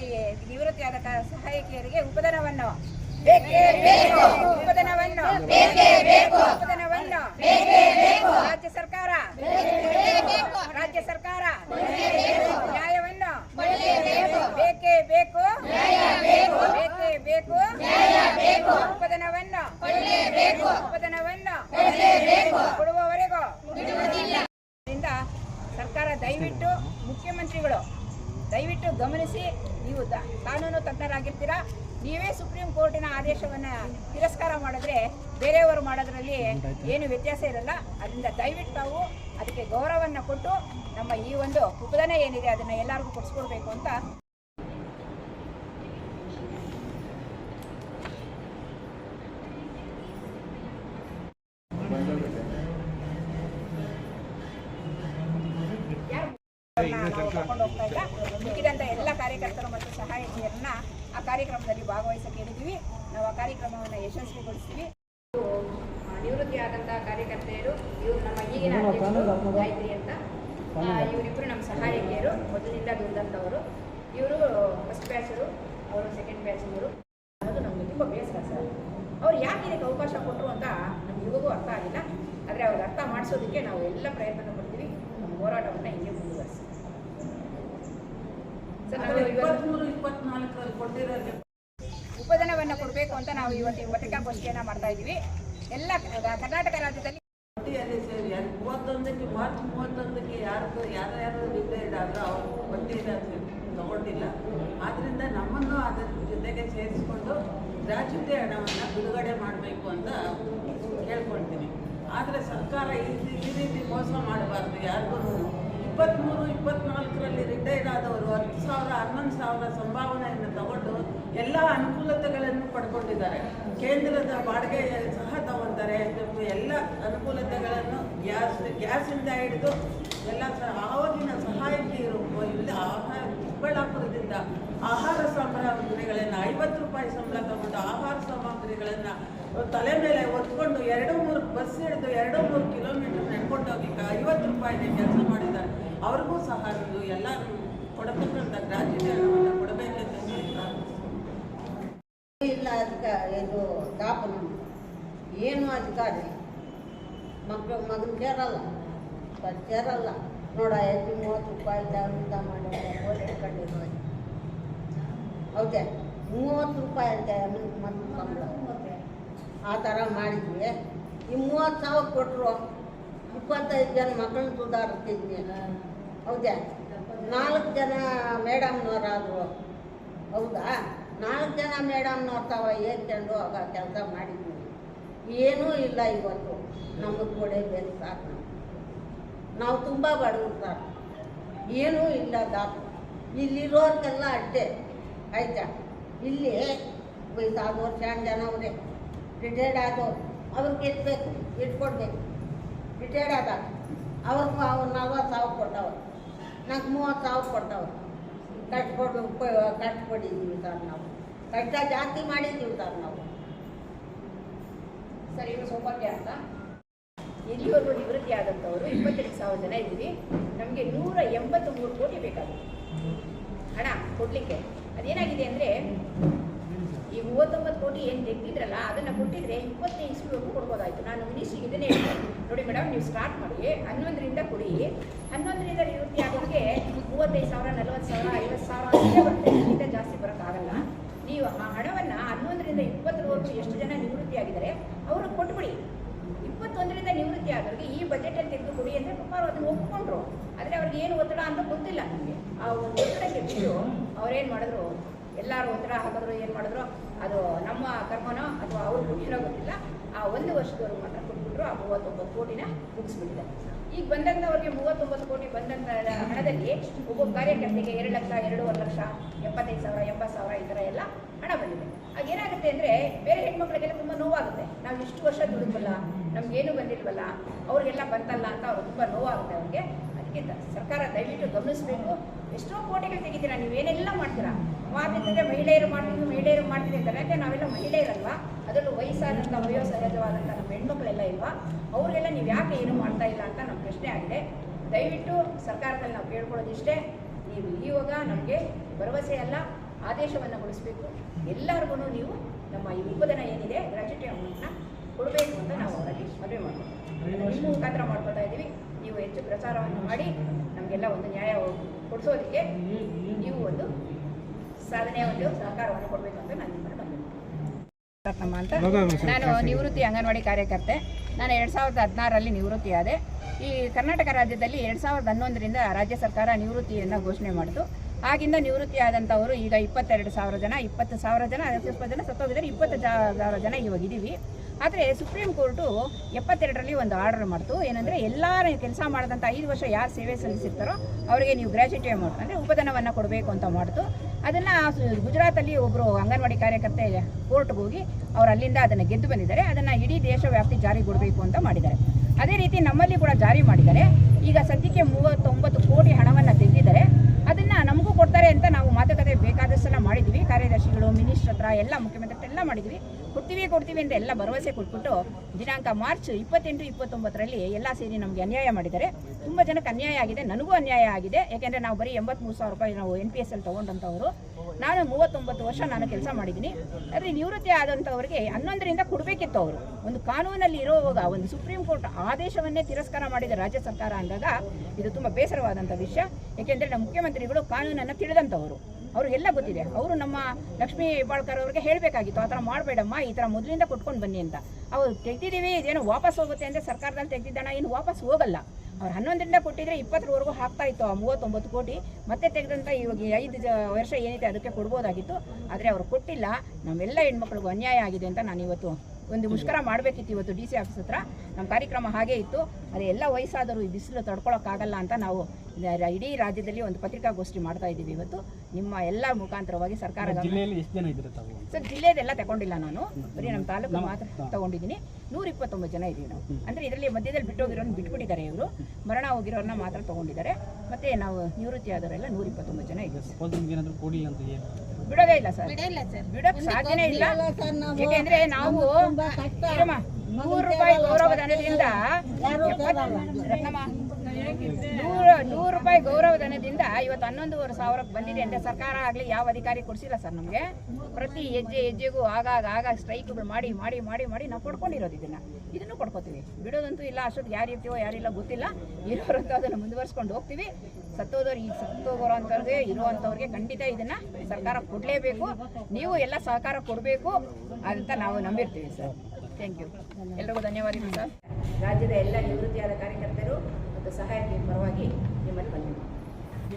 ಸಹಾಯಕಿಯೇ ನಿವೃತ್ತಿಯಾದ ಆದ ಸಹಾಯಕಿಯರಿಗೆ ಉಪಧನವನ್ನು. ಉಪಧನವನ್ನು. ಉಪಧನವನ್ನು. ರಾಜ್ಯ ಸರ್ಕಾರ. ರಾಜ್ಯ ಸರ್ಕಾರ ನ್ಯಾಯವನ್ನು ಬೇಕೇ ಬೇಕು ಬೇಕೇ ಬೇಕು ಉಪಧನವನ್ನು ಉಪಧನವನ್ನು ಕೊಡುವವರೆಗೂ ಇದರಿಂದ ಸರ್ಕಾರ ದಯವಿಟ್ಟು ಮುಖ್ಯಮಂತ್ರಿಗಳು ದಯವಿಟ್ಟು ಗಮನಿಸಿ ನೀವು ಕಾನೂನು ತಜ್ಞರಾಗಿರ್ತೀರಾ ನೀವೇ ಸುಪ್ರೀಂ ಕೋರ್ಟಿನ ಆದೇಶವನ್ನು ತಿರಸ್ಕಾರ ಮಾಡಿದ್ರೆ ಬೇರೆಯವರು ಮಾಡೋದ್ರಲ್ಲಿ ಏನು ವ್ಯತ್ಯಾಸ ಇರಲ್ಲ. ಅದರಿಂದ ದಯವಿಟ್ಟು ತಾವು ಅದಕ್ಕೆ ಗೌರವವನ್ನು ಕೊಟ್ಟು ನಮ್ಮ ಈ ಒಂದು ಉಪದಾನ ಏನಿದೆ ಅದನ್ನು ಎಲ್ಲರಿಗೂ ಕೊಡಿಸ್ಕೊಡ್ಬೇಕು ಅಂತ ಯಾರು ಕರ್ಕೊಂಡು ಹೋಗ್ತಾ ಇಲ್ಲ ಕಾರ್ಯಕರ್ತರು ಮತ್ತು ಸಹಾಯಕಿಯರನ್ನ ಆ ಕಾರ್ಯಕ್ರಮದಲ್ಲಿ ಭಾಗವಹಿಸಕ್ಕೆ ಹೇಳಿದ್ದೀವಿ. ನಾವು ಆ ಕಾರ್ಯಕ್ರಮವನ್ನು ಯಶಸ್ವಿಗೊಳಿಸ್ತೀವಿ. ನಿವೃತ್ತಿ ಆದಂತಹ ಕಾರ್ಯಕರ್ತೆಯರು ಇವರು ನಮ್ಮ ಈಗಿನ ಗಾಯತ್ರಿ ಅಂತ. ಇವರಿಬ್ಬರು ನಮ್ಮ ಸಹಾಯಕಿಯರು ಮೊದಲಿಂದ ದುಡ್ದಂಥವರು ಇವರು ಫಸ್ಟ್ ಬ್ಯಾಚರು ಅವರು ಸೆಕೆಂಡ್ ಬ್ಯಾಚಿನವರು ಅದು ನಮಗೆ ತುಂಬ ಬೇಸರ ಸರ್. ಅವ್ರು ಯಾಕೆ ಇದಕ್ಕೆ ಅವಕಾಶ ಕೊಟ್ಟರು ಅಂತ ನಮ್ಗೆ ಇವಾಗೂ ಅರ್ಥ ಆಗಿಲ್ಲ. ಆದರೆ ಅವ್ರಿಗೆ ಅರ್ಥ ಮಾಡಿಸೋದಕ್ಕೆ ನಾವು ಎಲ್ಲ ಪ್ರಯತ್ನ ಪಡ್ತೀವಿ. ನಮ್ಮ ಹೋರಾಟವನ್ನು ಹಿಂಗೆ ಮುಂದುವರಿಸಿ ಸರ್ ನಾವು ಇವತ್ತು ಇಪ್ಪತ್ಮೂರು ಇಪ್ಪತ್ನಾಲ್ಕರಲ್ಲಿ ಕೊಟ್ಟಿರೋರಿಗೆ ಉಪಧನವನ್ನು ಕೊಡಬೇಕು ಅಂತ ನಾವು ಇವತ್ತು ಪತ್ರಿಕಾಗೋಷ್ಠಿಯನ್ನು ಮಾಡ್ತಾ ಇದೀವಿ ಎಲ್ಲ ಕರ್ನಾಟಕ ರಾಜ್ಯದಲ್ಲಿ ಮೂವತ್ತೊಂದಕ್ಕೆ ಮಾರ್ಚ್ ಮೂವತ್ತೊಂದಕ್ಕೆ ಯಾರು ಯಾರ್ಯಾರು ರಿಟೈರ್ಡ್ ಆದ್ರೂ ಅವರು ಪಟ್ಟಿಯನ್ನು ತಗೊಂಡಿಲ್ಲ. ಆದ್ರಿಂದ ನಮ್ಮನ್ನು ಅದರ ಜೊತೆಗೆ ಸೇರಿಸ್ಕೊಂಡು ಗ್ರಾಚ್ಯುಟಿ ಹಣವನ್ನು ಬಿಡುಗಡೆ ಮಾಡಬೇಕು ಅಂತ ಕೇಳ್ಕೊಳ್ತೀನಿ. ಆದರೆ ಸರ್ಕಾರ ಈ ರೀತಿ ಮೋಸ ಮಾಡಬಾರ್ದು ಯಾರಿಗೂ ಇಪ್ಪತ್ತ್ಮೂರು ಇಪ್ಪತ್ನಾಲ್ಕರಲ್ಲಿ ರಿಟೈರ್ ಆದವರು ಹತ್ತು ಸಾವಿರ, ಹನ್ನೊಂದು ಸಾವಿರ ಸಂಭಾವನೆಯನ್ನು ತಗೊಂಡು ಎಲ್ಲ ಅನುಕೂಲತೆಗಳನ್ನು ಪಡ್ಕೊಂಡಿದ್ದಾರೆ. ಕೇಂದ್ರದ ಬಾಡಿಗೆ ಸಹ ತಗೊತಾರೆ. ಎಲ್ಲ ಅನುಕೂಲತೆಗಳನ್ನು ಗ್ಯಾಸ್, ಗ್ಯಾಸಿಂದ ಹಿಡಿದು ಎಲ್ಲ ಸಹ ಆವಾಗಿನ ಇರುವ ಇಲ್ಲಿ ಆಹಾರ ಚಿಕ್ಕಬಳ್ಳಾಪುರದಿಂದ ಆಹಾರ ಸಾಮಗ್ರಿಗಳನ್ನು ಐವತ್ತು ರೂಪಾಯಿ ಸಂಬಳ ತಗೊಂಡು ಆಹಾರ ಸಾಮಗ್ರಿಗಳನ್ನು ತಲೆ ಮೇಲೆ ಹೊತ್ಕೊಂಡು ಎರಡು ಮೂರು ಬಸ್ ಹಿಡಿದು ಎರಡು ಮೂರು ಕಿಲೋಮೀಟರ್ ನಡ್ಕೊಂಡು ಹೋಗಿ ಐವತ್ತು ರೂಪಾಯಿಗೆ ಕೆಲಸ ಮಾಡಿದ್ದಾರೆ. ಅವ್ರಿಗೂ ಸಹ ಇದು ಎಲ್ಲರೂ ಕೊಡಬೇಕಂತ ಕೊಡಬೇಕಂತ ಇಲ್ಲ ಅದಕ್ಕೆ ಇದು ದಾಪನ. ಏನು ಅಧಿಕಾರ ಮಕ್ಕಳು ಮಗನ ಕೇರಲ್ಲ ಕೇರಲ್ಲ ನೋಡ ಎಲ್ಲಿ ಮೂವತ್ತು ರೂಪಾಯಿ ಅಂತ ಮಾಡಿ ಓಡಾಡ್ಕೊಂಡಿರೋ ಹೌದೇ? ಮೂವತ್ತು ರೂಪಾಯಿ ಅಂತ ಮತ್ತು ಆ ಥರ ಮಾಡಿದ್ವಿ. ಈ ಮೂವತ್ತು ಸಾವಿರ ಕೊಟ್ಟರು ಇಪ್ಪತ್ತೈದು ಜನ ಮಕ್ಕಳನ್ನ ಸುಧಾರಿಸ್ತಿದ್ವಿ. ಹೌದಾ ನಾಲ್ಕು ಜನ ಮೇಡಮ್ನವರಾದರು. ಹೌದಾ? ನಾಲ್ಕು ಜನ ಮೇಡಮ್ನವ್ರ ತಾವ ಏರ್ಕೊಂಡು ಆಗ ಕೆಲಸ ಮಾಡಿದ್ವಿ. ಏನೂ ಇಲ್ಲ ಇವತ್ತು. ನಮಗೆ ಕೊಡಬೇಕು ಸಾಕು ನಾವು. ನಾವು ತುಂಬ ಬಡವರು ಸರ್ ಏನೂ ಇಲ್ಲ ದಾಖಲು ಇಲ್ಲಿರೋರ್ಗೆಲ್ಲ ಅಡ್ಡೆ ಆಯ್ತಾ? ಇಲ್ಲಿ ವಯಸ್ಸಾದವ್ರು ಶಾನ್ ಜನ ಅವರೇ ರಿಟೈರ್ಡ್ ಆದವ್ರು. ಅವ್ರಿಗೆ ಇಟ್ಬೇಕು ಇಟ್ಕೊಡ್ಬೇಕು. ರಿಟೈರ್ಡ್ ಆದ. ಅವ್ರಿಗೂ ಅವ್ರು ನಲ್ವತ್ತು ಸಾವಿರ ಕೊಟ್ಟವ್ರು. ನಂಗೆ ಮೂವತ್ತು ಸಾವಿರ ಕೊಟ್ಟವ್ರು. ಕಟ್ಕೊಡು ಕಟ್ಕೊಂಡಿದ್ದೀವಿ ಸರ್ ನಾವು. ಕಷ್ಟ ಜಾಸ್ತಿ ಮಾಡಿದ್ದೀವಿ ಸರ್ ನಾವು. ಸರ್, ಇವರು ಸೌಭಾಗ್ಯ ಅಂತ. ಇಲ್ಲಿವರೆಗೂ ನಿವೃತ್ತಿ ಆದಂಥವರು ಇಪ್ಪತ್ತೆರಡು ಸಾವಿರ ಜನ ಇದ್ದೀವಿ. ನಮಗೆ ನೂರ ಎಂಬತ್ತು ಮೂರು ಕೋಟಿ ಬೇಕಾಗುತ್ತೆ. ಹಣ ಕೊಡಲಿಕ್ಕೆ. ಅದೇನಾಗಿದೆ ಅಂದರೆ, ಈ ಮೂವತ್ತೊಂಬತ್ತು ಕೋಟಿ ಏನು ತೆಗ್ದಿದ್ರಲ್ಲ, ಅದನ್ನು ಕೊಟ್ಟಿದ್ರೆ ಇಪ್ಪತ್ತೈದು ಇಸ್ವಿವರೆಗೂ ಕೊಡ್ಬೋದಾಯಿತು. ನಾನು ಮಿನಿಸ್ಟ್ರಿಗೆ ಇದನ್ನೇ ಹೇಳಿದೆ. ನೋಡಿ ಮೇಡಮ್ ನೀವು ಸ್ಟಾರ್ಟ್ ಮಾಡಿ. ಹನ್ನೊಂದರಿಂದ ಕೊಡಿ. ಹನ್ನೊಂದರಿಂದ ನಿವೃತ್ತಿ ಆಗೋರಿಗೆ ಮೂವತ್ತೈದು ಸಾವಿರ, ನಲವತ್ತು ಸಾವಿರ, ಐವತ್ತು ಸಾವಿರ ಅಷ್ಟೇ ಬರುತ್ತೆ ಜಾಸ್ತಿ ಬರೋಕ್ಕಾಗಲ್ಲ. ನೀವು ಆ ಹಣವನ್ನು ಹನ್ನೊಂದರಿಂದ ಇಪ್ಪತ್ತರವರೆಗೂ ಎಷ್ಟು ಜನ ನಿವೃತ್ತಿ ಆಗಿದ್ದಾರೆ, ಅವರು ಕೊಟ್ಬಿಡಿ. ಇಪ್ಪತ್ತೊಂದರಿಂದ ನಿವೃತ್ತಿ ಆದವ್ರಿಗೆ ಈ ಬಜೆಟಲ್ಲಿ ತೆಗೆದು ಕೊಡಿ ಅಂದರೆ ಪಾಪ ಅವ್ರು ಅದನ್ನು ಒಪ್ಕೊಂಡ್ರು. ಆದರೆ ಅವ್ರಿಗೆ ಏನು ಒತ್ತಡ ಅಂತ ಗೊತ್ತಿಲ್ಲ ನಮಗೆ. ಆ ಒತ್ತಡಕ್ಕೆ ಬಿಟ್ಟು ಅವ್ರೇನು ಮಾಡಿದ್ರು, ಎಲ್ಲರೂ ಒತ್ತಡ ಹಾಕಿದ್ರು, ಏನು ಮಾಡಿದ್ರು, ಅದು ನಮ್ಮ ಕರ್ಮನೋ ಅಥವಾ ಅವ್ರಿಗೆ ಗೊತ್ತಿಲ್ಲ. ಆ ಒಂದು ವರ್ಷದವರು ಮಾತ್ರ ಕೊಟ್ಬಿಟ್ರು, ಆ ಮೂವತ್ತೊಂಬತ್ತು ಕೋಟಿನ ಮುಗಿಸ್ಬಿಟ್ಟಿದ್ದಾರೆ ಈಗ ಬಂದಂಥವ್ರಿಗೆ ಮೂವತ್ತೊಂಬತ್ತು ಕೋಟಿ ಬಂದಂಥ ಹಣದಲ್ಲಿ ಒಬ್ಬೊಬ್ಬ ಕಾರ್ಯಕರ್ತರಿಗೆ ಎರಡು ಲಕ್ಷ, ಎರಡೂವರೆ ಲಕ್ಷ ಎಪ್ಪತ್ತೈದು ಸಾವಿರ, ಎಂಬತ್ತು ಸಾವಿರ ಈ ಥರ ಎಲ್ಲ ಹಣ ಬಂದಿದೆ. ಆಗ ಏನಾಗುತ್ತೆ ಅಂದರೆ ಬೇರೆ ಹೆಣ್ಮಕ್ಳಿಗೆಲ್ಲ ತುಂಬ ನೋವಾಗುತ್ತೆ. ನಾವು ಇಷ್ಟು ವರ್ಷ ದುಡಿದ್ವಲ್ಲ, ನಮಗೇನು ಬಂದಿಲ್ವಲ್ಲ, ಅವ್ರಿಗೆಲ್ಲ ಬಂತಲ್ಲ ಅಂತ ಅವ್ರಿಗೆ ತುಂಬ ನೋವಾಗುತ್ತೆ ಅವ್ರಿಗೆ. ಅದಕ್ಕೆ ದ- ಸರ್ಕಾರ ದಯವಿಟ್ಟು ಗಮನಿಸಬೇಕು. ಎಷ್ಟೋ ಕೋಟೆಗಳು ತೆಗಿತೀರಾ? ನೀವೇನೆಲ್ಲ ಮಾಡ್ತೀರಾ? ಮಾತಿದ್ರೆ ಮಹಿಳೆಯರು ಮಾಡ್ತಿದ್ರು ಮಹಿಳೆಯರು ಮಾಡ್ತಿದ್ದಾರೆ ಯಾಕೆ ನಾವೆಲ್ಲ ಮಹಿಳೆಯರಲ್ವಾ? ಅದರಲ್ಲೂ ವಯಸ್ಸಾದಂಥ, ವಯೋಸಹಜವಾದಂಥ ನಮ್ಮ ಹೆಣ್ಮಕ್ಳೆಲ್ಲ ಇಲ್ವಾ? ಅವ್ರಿಗೆಲ್ಲ ನೀವು ಯಾಕೆ ಏನು ಮಾಡ್ತಾ ಇಲ್ಲ ಅಂತ ನಮ್ಮ ಪ್ರಶ್ನೆ ಆಗಿದೆ. ದಯವಿಟ್ಟು ಸರ್ಕಾರದಲ್ಲಿ ನಾವು ಕೇಳ್ಕೊಳ್ಳೋದಿಷ್ಟೇ, ನೀವು ಇವಾಗ ನಮಗೆ ಭರವಸೆ ಅಲ್ಲ, ಆದೇಶವನ್ನು ಕೊಡಿಸ್ಬೇಕು. ಎಲ್ಲರಿಗೂ ನೀವು ನಮ್ಮ ಈ ಉಪದನ ಏನಿದೆ, ಗ್ರಾಚ್ಯುಟಿ ಅಮೌಂಟ್ನ ಕೊಡಬೇಕು ಅಂತ ನಾವು ಅವರಲ್ಲಿ ಮದುವೆ ಮಾಡ್ತೀವಿ ನಿಮ್ಮ ಮುಖಾಂತರ ಮಾಡ್ಕೊಳ್ತಾ ಇದ್ದೀವಿ. ನೀವು ಹೆಚ್ಚು ಪ್ರಚಾರವನ್ನು ಮಾಡಿ, ನಮಗೆಲ್ಲ ಒಂದು ನ್ಯಾಯ ಕೊಡಿಸೋದಕ್ಕೆ ನೀವು ಒಂದು ಸಾಧನೆ ಒಂದು ಸಹಕಾರವನ್ನು ಕೊಡಬೇಕು ಅಂತ ನಾನು ರತ್ನಮ್ಮ ಅಂತ ನಾನು ನಿವೃತ್ತಿ ಅಂಗನವಾಡಿ ಕಾರ್ಯಕರ್ತೆ. ನಾನು ಎರಡು ಸಾವಿರದ ಹದಿನಾರರಲ್ಲಿ ನಿವೃತ್ತಿಯಾದೆ. ಈ ಕರ್ನಾಟಕ ರಾಜ್ಯದಲ್ಲಿ ಎರಡು ಸಾವಿರದ ಹನ್ನೊಂದರಿಂದ ರಾಜ್ಯ ಸರ್ಕಾರ ನಿವೃತ್ತಿಯನ್ನು ಘೋಷಣೆ ಮಾಡಿತು. ಆಗಿಂದ ನಿವೃತ್ತಿ ಆದಂಥವರು ಈಗ ಇಪ್ಪತ್ತೆರಡು ಸಾವಿರ ಜನ ಇಪ್ಪತ್ತು ಸಾವಿರ ಜನ ಸ್ವಲ್ಪ ಜನ ಸತ್ತೋಗಿದ್ದಾರೆ. ಇಪ್ಪತ್ತು ಸಾವಿರ ಜನ ಇವಾಗ ಇದ್ದೀವಿ ಆದರೆ ಸುಪ್ರೀಂ ಕೋರ್ಟು ಎಪ್ಪತ್ತೆರಡರಲ್ಲಿ ಒಂದು ಆರ್ಡರ್ ಮಾಡ್ತು. ಏನಂದರೆ ಎಲ್ಲ ಕೆಲಸ ಮಾಡಿದಂಥ ಐದು ವರ್ಷ ಯಾರು ಸೇವೆ ಸಲ್ಲಿಸಿರ್ತಾರೋ ಅವರಿಗೆ ನೀವು ಗ್ರ್ಯಾಚ್ಯುಟಿ ಅಮೌಂಟ್ ಅಂದರೆ ಉಪಧನವನ್ನು ಕೊಡಬೇಕು ಅಂತ ಮಾಡ್ತು. ಅದನ್ನು ಗುಜರಾತಲ್ಲಿ ಒಬ್ಬರು ಅಂಗನವಾಡಿ ಕಾರ್ಯಕರ್ತೆ ಕೋರ್ಟ್ಗೆ ಹೋಗಿ ಅವರು ಅಲ್ಲಿಂದ ಅದನ್ನು ಗೆದ್ದು ಬಂದಿದ್ದಾರೆ. ಅದನ್ನು ಇಡೀ ದೇಶ ವ್ಯಾಪ್ತಿ ಜಾರಿಗೊಡಬೇಕು ಅಂತ ಮಾಡಿದ್ದಾರೆ. ಅದೇ ರೀತಿ ನಮ್ಮಲ್ಲಿ ಕೂಡ ಜಾರಿ ಮಾಡಿದ್ದಾರೆ. ಈಗ ಸದ್ಯಕ್ಕೆ ಮೂವತ್ತೊಂಬತ್ತು ಕೋಟಿ ಹಣವನ್ನು ತೆಗೆದಿದ್ದಾರೆ. ಅದನ್ನು ನಮಗೂ ಕೊಡ್ತಾರೆ ಅಂತ ನಾವು ಮಾತುಕತೆ ಬೇಕಾದಷ್ಟೆಲ್ಲ ಮಾಡಿದ್ವಿ ಕಾರ್ಯದರ್ಶಿಗಳು, ಮಿನಿಸ್ಟ್ರ್ ಹತ್ರ ಎಲ್ಲ ಮುಖ್ಯಮಂತ್ರಿ ಎಲ್ಲ ಮಾಡಿದ್ವಿ. ಕೊಡ್ತೀವಿ ಕೊಡ್ತೀವಿ ಅಂತ ಎಲ್ಲ ಭರವಸೆ ಕೊಟ್ಬಿಟ್ಟು ದಿನಾಂಕ ಮಾರ್ಚ್ ಇಪ್ಪತ್ತೆಂಟು, ಇಪ್ಪತ್ತೊಂಬತ್ತರಲ್ಲಿ ಎಲ್ಲ ಸೇರಿ ನಮಗೆ ಅನ್ಯಾಯ ಮಾಡಿದ್ದಾರೆ. ತುಂಬ ಜನಕ್ಕೆ ಅನ್ಯಾಯ ಆಗಿದೆ, ನನಗೂ ಅನ್ಯಾಯ ಆಗಿದೆ. ಯಾಕೆಂದರೆ ನಾವು ಬರೀ ಎಂಬತ್ತ್ಮೂರು ಸಾವಿರ ರೂಪಾಯಿ ನಾವು ಎನ್ ಪಿ ಎಸ್ ಅಲ್ಲಿ ತೊಗೊಂಡಂಥವ್ರು. ನಾನು ಮೂವತ್ತೊಂಬತ್ತು ವರ್ಷ ನಾನು ಕೆಲಸ ಮಾಡಿದ್ದೀನಿ. ಆದರೆ ನಿವೃತ್ತಿ ಆದಂಥವ್ರಿಗೆ ಹನ್ನೊಂದರಿಂದ ಕೊಡಬೇಕಿತ್ತು ಅವರು. ಒಂದು ಕಾನೂನಲ್ಲಿ ಇರೋವಾಗ ಒಂದು ಸುಪ್ರೀಂ ಕೋರ್ಟ್ ಆದೇಶವನ್ನೇ ತಿರಸ್ಕಾರ ಮಾಡಿದ ರಾಜ್ಯ ಸರ್ಕಾರ ಅಂದಾಗ ಇದು ತುಂಬ ಬೇಸರವಾದಂಥ ವಿಷಯ. ಏಕೆಂದರೆ ನಮ್ಮ ಮುಖ್ಯಮಂತ್ರಿಗಳು ಕಾನೂನನ್ನು ತಿಳಿದಂಥವರು. ಅವ್ರಿಗೆಲ್ಲ ಗೊತ್ತಿದೆ. ಅವರು ನಮ್ಮ ಲಕ್ಷ್ಮೀ ಬಾಳ್ಕರ್ ಅವ್ರಿಗೆ ಹೇಳಬೇಕಾಗಿತ್ತು, ಆ ಥರ ಮಾಡಬೇಡಮ್ಮ, ಈ ಥರ ಮೊದಲಿಂದ ಕೊಟ್ಕೊಂಡು ಬನ್ನಿ ಅಂತ. ಅವ್ರು ತೆಗ್ದಿದ್ದೀವಿ, ಇದೇನು ವಾಪಸ್ ಹೋಗುತ್ತೆ ಅಂದರೆ ಸರ್ಕಾರದಲ್ಲಿ ತೆಗ್ದಿದ್ದಣ ಏನು ವಾಪಸ್ ಹೋಗಲ್ಲ. ಅವ್ರು ಹನ್ನೊಂದರಿಂದ ಕೊಟ್ಟಿದ್ರೆ ಇಪ್ಪತ್ತರವರೆಗೂ ಹಾಕ್ತಾ ಇತ್ತು ಆ ಮೂವತ್ತೊಂಬತ್ತು ಕೋಟಿ. ಮತ್ತೆ ತೆಗೆದಂಥ ಇವಾಗ ಐದು ವರ್ಷ ಏನಿದೆ ಅದಕ್ಕೆ ಕೊಡ್ಬೋದಾಗಿತ್ತು. ಆದರೆ ಅವರು ಕೊಟ್ಟಿಲ್ಲ. ನಮ್ಮೆಲ್ಲ ಹೆಣ್ಮಕ್ಳಿಗೂ ಅನ್ಯಾಯ ಆಗಿದೆ ಅಂತ ನಾನು ಇವತ್ತು ಒಂದು ಮುಷ್ಕರ ಮಾಡಬೇಕಿತ್ತು ಇವತ್ತು ಡಿ ಸಿ ಆಫೀಸ್ ಹತ್ರ ನಮ್ಮ ಕಾರ್ಯಕ್ರಮ ಹಾಗೇ ಇತ್ತು ಅದೇ ಎಲ್ಲ ವಯಸ್ಸಾದರೂ ಈ ಬಿಸಿಲು ತಡ್ಕೊಳ್ಳೋಕ್ಕಾಗಲ್ಲ ಅಂತ ನಾವು ಇಡೀ ರಾಜ್ಯದಲ್ಲಿ ಒಂದು ಪತ್ರಿಕಾಗೋಷ್ಠಿ ಮಾಡ್ತಾ ಇದ್ದೀವಿ ಇವತ್ತು ನಿಮ್ಮ ಎಲ್ಲ ಮುಖಾಂತರವಾಗಿ ಸರ್ಕಾರ ಸರ್ ಜಿಲ್ಲೆದೆಲ್ಲ ತಗೊಂಡಿಲ್ಲ ನಾನು ಬರೀ ನಮ್ಮ ತಾಲೂಕು ಮಾತ್ರ ತಗೊಂಡಿದ್ದೀನಿ ನೂರ ಇಪ್ಪತ್ತೊಂಬತ್ತು ಜನ ಇದ್ದೀವಿ ನಾವು ಅಂದರೆ ಇದರಲ್ಲಿ ಮಧ್ಯದಲ್ಲಿ ಬಿಟ್ಟೋಗಿರೋರು ಬಿಟ್ಬಿಟ್ಟಿದ್ದಾರೆ ಇವರು ಮರಣ ಹೋಗಿರೋರನ್ನ ಮಾತ್ರ ತಗೊಂಡಿದ್ದಾರೆ ಮತ್ತೆ ನಾವು ನಿವೃತ್ತಿ ಆದವರೆಲ್ಲ ನೂರ ಇಪ್ಪತ್ತೊಂಬತ್ತು ಜನ ಇದ್ದೀವಿ ಧನದಿಂದ ಬಿಡೋದೇ ಇಲ್ಲ ಸರ್. ಬಿಡಕ್ ಸಾಧ್ಯನೇ ಇಲ್ಲ. ಯಾಕೆಂದ್ರೆ ನಾವು. ಇರಮ್ಮ, ನೂರು ರೂಪಾಯಿ ಗೌರವಧನದಿಂದ ಧನದಿಂದ ನೂರು ನೂರು ರೂಪಾಯಿ ಗೌರವಧನದಿಂದ ಇವತ್ತು ಹನ್ನೊಂದೂವರೆ ಸಾವಿರಕ್ಕೆ ಬಂದಿದೆ ಅಂತ ಸರ್ಕಾರ ಆಗಲಿ ಯಾವ ಅಧಿಕಾರಿ ಕೊಡಿಸಿಲ್ಲ ಸರ್ ನಮಗೆ. ಪ್ರತಿ ಹೆಜ್ಜೆ ಹೆಜ್ಜೆಗೂ ಆಗಾಗ ಆಗಾಗ ಸ್ಟ್ರೈಕ್ಗಳು ಮಾಡಿ ಮಾಡಿ ಮಾಡಿ ಮಾಡಿ ನಾವು ಕೊಡ್ಕೊಂಡಿರೋದು ಇದನ್ನ. ಇದನ್ನು ಕೊಡ್ಕೋತೀವಿ. ಬಿಡೋದಂತೂ ಇಲ್ಲ ಅಷ್ಟೊತ್ತು ಯಾರು ಇರ್ತೀವೋ ಯಾರಿಲ್ಲ ಗೊತ್ತಿಲ್ಲ. ಇರೋರಂತೂ ಅದನ್ನು ಮುಂದುವರ್ಸ್ಕೊಂಡು ಹೋಗ್ತೀವಿ. ಸತ್ತೋದವ್ರು ಈಗ ಸತ್ತೋಗೋರು ಇರುವಂಥವ್ರಿಗೆ ಖಂಡಿತ ಇದನ್ನು ಸರ್ಕಾರ ಕೊಡಲೇಬೇಕು. ನೀವು ಎಲ್ಲ ಸಹಕಾರ ಕೊಡಬೇಕು ಅಂತ ನಾವು ನಂಬಿರ್ತೀವಿ ಸರ್. ಥ್ಯಾಂಕ್ ಯು ಎಲ್ರಿಗೂ ಧನ್ಯವಾದಗಳು ಸರ್. ರಾಜ್ಯದ ಎಲ್ಲ ನಿವೃತ್ತಿಯಾದ ಕಾರ್ಯಕರ್ತರು ಮತ್ತು ಸಹಾಯಕ್ಕೆ ಪರವಾಗಿ ನಿಮ್ಮಲ್ಲಿ ಬಂದಿದ್ದೀವಿ